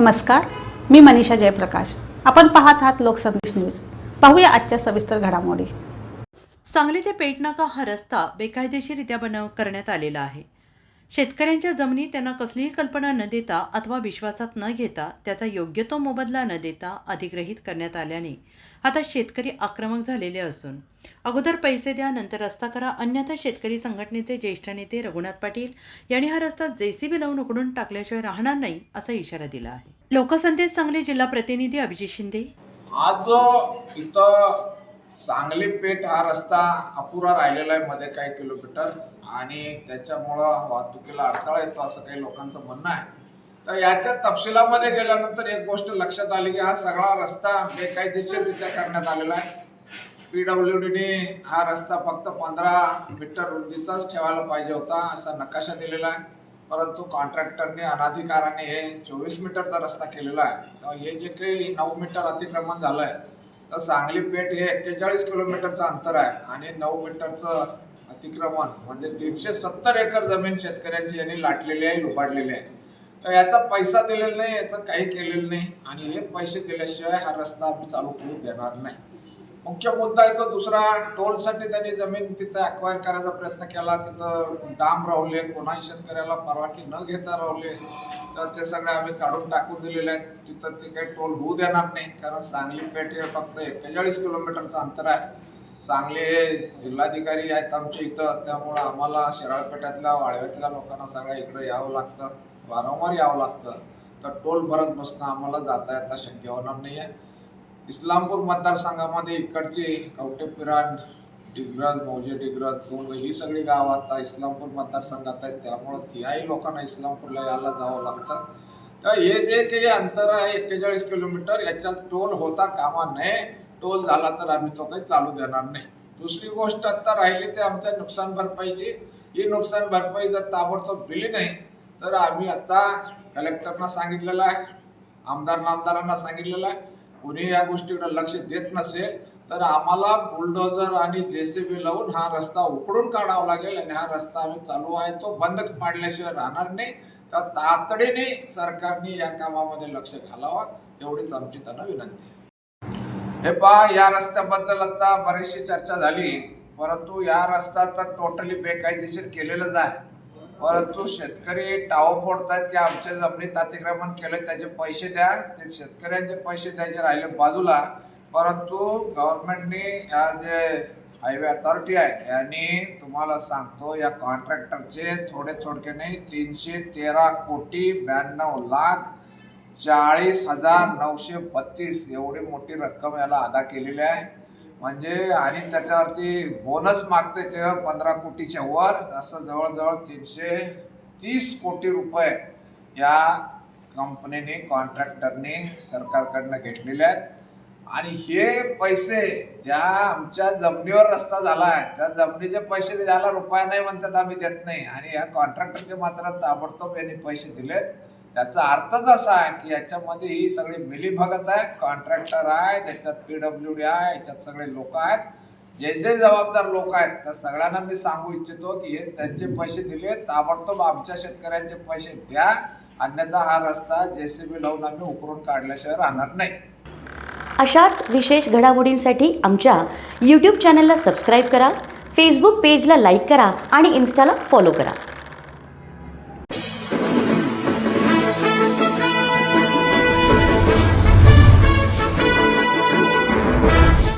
नमस्कार मी मनीषा जयप्रकाश. आपण पाहत आहात लोकसंदेश न्यूज. पाहूया आजच्या सविस्तर घडामोडी. सांगली ते पेटनाका हा रस्ता बेकायदेशीरित्या बनव करण्यात आलेला आहे. शेतकऱ्यांच्या जमिनी त्यांना कसलीही कल्पना न देता अथवा विश्वासात न घेता त्याचा योग्य तो मोबदला न देता अधिग्रहित करण्यात आल्याने आता शेतकरी आक्रमक झालेले असून. अगोदर पैसे द्या नंतर रस्ता करा. अन्यथा शेतकरी संघटनेचे ज्येष्ठ नेते रघुनाथ पाटील यांनी हा रस्ता जेसीबी लावून उकडून टाकल्याशिवाय राहणार नाही असा इशारा दिला आहे. लोकसंदेश सांगली जिल्हा प्रतिनिधी अभिजित शिंदे. आज इथं सांगली पेठ हा रस्ता अपुरा राहिलेला आहे मध्ये काही किलोमीटर. आणि त्याच्यामुळं वाहतुकीला अडथळा येतो असं काही लोकांचं म्हणणं आहे. तर याच्या तपशिलामध्ये गेल्यानंतर एक गोष्ट लक्षात आली की हा सगळा रस्ता बेकायदेशीररित्या करण्यात आलेला आहे. पी डब्ल्यू डीने हा रस्ता फक्त पंधरा मीटर रुंदीचाच ठेवायला पाहिजे होता असा नकाशा दिलेला आहे. परंतु कॉन्ट्रॅक्टरने अनाधिकाराने हे चोवीस मीटरचा रस्ता केलेला आहे. तर हे जे काही नऊ मीटर अतिक्रमण झालं आहे तर सांगली पेठ हे एक्केचाळीस किलोमीटरचं अंतर आहे आणि नऊ मीटरचं अतिक्रमण म्हणजे तीनशे सत्तर एकर जमीन शेतकऱ्यांची यांनी लाटलेली आहे लुबाडलेली आहे. तर याचा पैसा दिलेला नाही याचं काही केलेलं नाही आणि हे पैसे दिल्याशिवाय हा रस्ता आम्ही चालू करू देणार नाही. मुख्य मुद्दा आहे तो दुसरा. टोलसाठी त्यांनी जमीन तिथं अक्वायर करायचा प्रयत्न केला. तिथं डाम रावले कोणाही शेतकऱ्याला परवानगी न घेता रावले. तर ते सगळे आम्ही काढून टाकून दिलेले आहेत. तिथं ते काही टोल होऊ देणार नाही. कारण सांगली पेठ हे फक्त एक्केचाळीस किलोमीटरचं अंतर आहे. सांगली हे जिल्हाधिकारी आहेत आमच्या इथं. त्यामुळं आम्हाला शिराळपेठातल्या वाळव्यातल्या लोकांना सगळ्या इकडं यावं लागतं. वारंवार यावं लागतं. तर टोल भरत बसणं आम्हाला जाता येता शक्य होणार नाही आहे इस्लामपूर मतदारसंघामध्ये इकडचे कवटे पिराण डिग्रज मौजे डिग्रज दोन ही सगळी गावं आता इस्लामपूर मतदारसंघात आहेत. त्यामुळं त्याही लोकांना इस्लामपूरला यायला जावं लागतं. तर हे जे काही अंतर आहे एक्केचाळीस किलोमीटर याच्यात टोल होता कामा नये. टोल झाला तर आम्ही तो काही चालू देणार नाही. दुसरी गोष्ट आता राहिली ते आमच्या नुकसान भरपाईची. ही नुकसान भरपाई जर ताबडतोब दिली नाही तर आम्ही आता कलेक्टरना सांगितलेलं आहे आमदार नामदारांना सांगितलेलं आहे कुणी या गोष्टीकडे लक्ष देत नसेल तर आम्हाला बुलडोजर आणि जेसीबी लावून हा रस्ता उकडून काढावा लागेल आणि हा रस्ता आम्ही चालू आहे तो बंद पाडल्याशिवाय राहणार नाही. तर तातडीने सरकारने या कामामध्ये लक्ष घालावा एवढीच आमची त्यांना विनंती आहे. हे पहा या रस्त्याबद्दल आता बरीचशी चर्चा झाली परंतु या रस्ता तर टोटली बेकायदेशीर केलेलंच आहे. परंतु शेतकरी टाव फोडतायत की आमच्या जमिनीत अतिक्रमण केलं त्याचे पैसे द्या. ते शेतकऱ्यांचे पैसे द्यायचे राहिले बाजूला. परंतु गव्हर्नमेंटने या जे हायवे अथॉरिटी आहे यांनी तुम्हाला सांगतो या कॉन्ट्रॅक्टरचे थोडे थोडके नाही तीनशे तेरा कोटी ब्याण्णव लाख चाळीस हजार नऊशे बत्तीस एवढी मोठी रक्कम याला अदा केलेली आहे. म्हणजे आणि त्याच्यावरती बोनस मागते ते पंधरा कोटीच्या वर असं जवळजवळ तीनशे तीस कोटी रुपये या कंपनीने कॉन्ट्रॅक्टरने सरकारकडनं घेतलेले आहेत. आणि हे पैसे ज्या आमच्या जमिनीवर रस्ता झाला आहे त्या जमिनीचे पैसे द्यायला ज्याला रुपया नाही म्हणतात आम्ही देत नाही. आणि या कॉन्ट्रॅक्टरचे मात्र ताबडतोब यांनी पैसे दिलेत. त्याचा अर्थच असा आहे की याच्यामध्ये ही सगळी मिलीभगत आहे कॉन्ट्रॅक्टर आहे त्याच्यात पी डब्ल्यू डी आहे याच्यात सगळे लोक आहेत. जे जे जबाबदार लोक आहेत त्या सगळ्यांना मी सांगू इच्छितो की हे त्यांचे पैसे दिले ताबडतोब आमच्या शेतकऱ्यांचे पैसे द्या. अन्यथा हा रस्ता बी लावून आम्ही उकरून काढल्याशिवाय राहणार नाही. अशाच विशेष घडामोडींसाठी आमच्या यूट्यूब चॅनलला सबस्क्राईब करा फेसबुक पेजला लाईक करा आणि इन्स्टाला फॉलो करा.